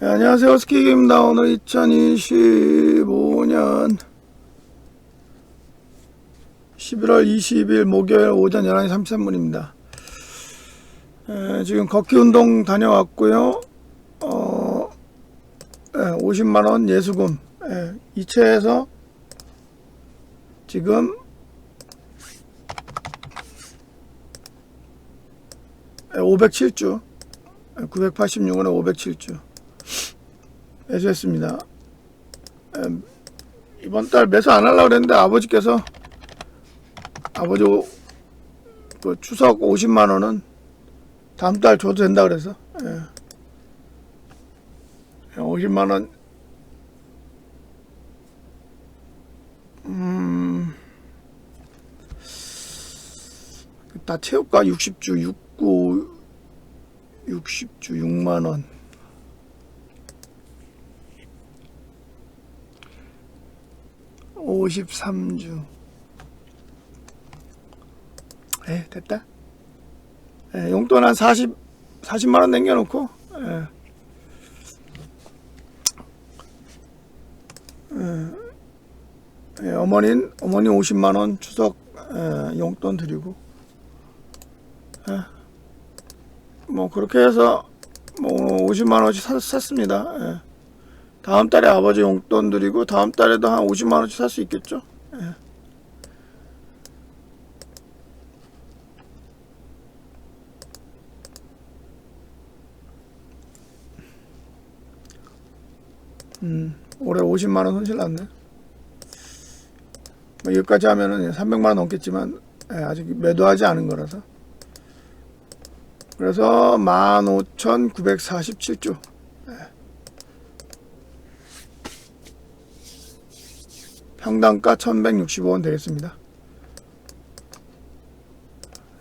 네, 안녕하세요. 스키기입니다. 오늘 2025년 11월 20일 목요일 오전 11시 33분입니다. 지금 걷기 운동 다녀왔고요. 어, 50만원 예수금 예, 이체해서 지금 507주 986원에 507주 매수했습니다. 음, 이번 달 매수 안 하려고 그랬는데 아버지께서 아버지 오- 그 추석 50만 원은 다음 달 줘도 된다 그래서 예. 50만 원 음, 다 채울까? 60주 69 60주 6만 원. 오십삼 주 에, 됐다. 에, 용돈 한 40, 40만원 남겨놓고, 에. 에, 에, 어머닌, 어머니 50만원 추석 에, 용돈 드리고, 에, 뭐, 그렇게 해서, 뭐, 50만원씩 샀, 샀습니다. 예. 다음 달에 아버지 용돈 드리고 다음 달에도 한 50만 원씩 살 수 있겠죠. 예. 음, 올해 50만 원 손실 났네. 뭐 여기까지 하면은 300만 원 넘겠지만 예, 아직 매도하지 않은 거라서. 그래서 15,947주. 평당가 1165원 되겠습니다.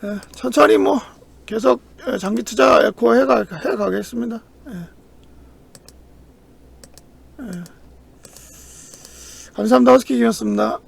예, 천천히 뭐 계속 예, 장기 투자 에코 해가, 해가겠습니다. 예. 예. 감사합니다. 허스키기였습니다.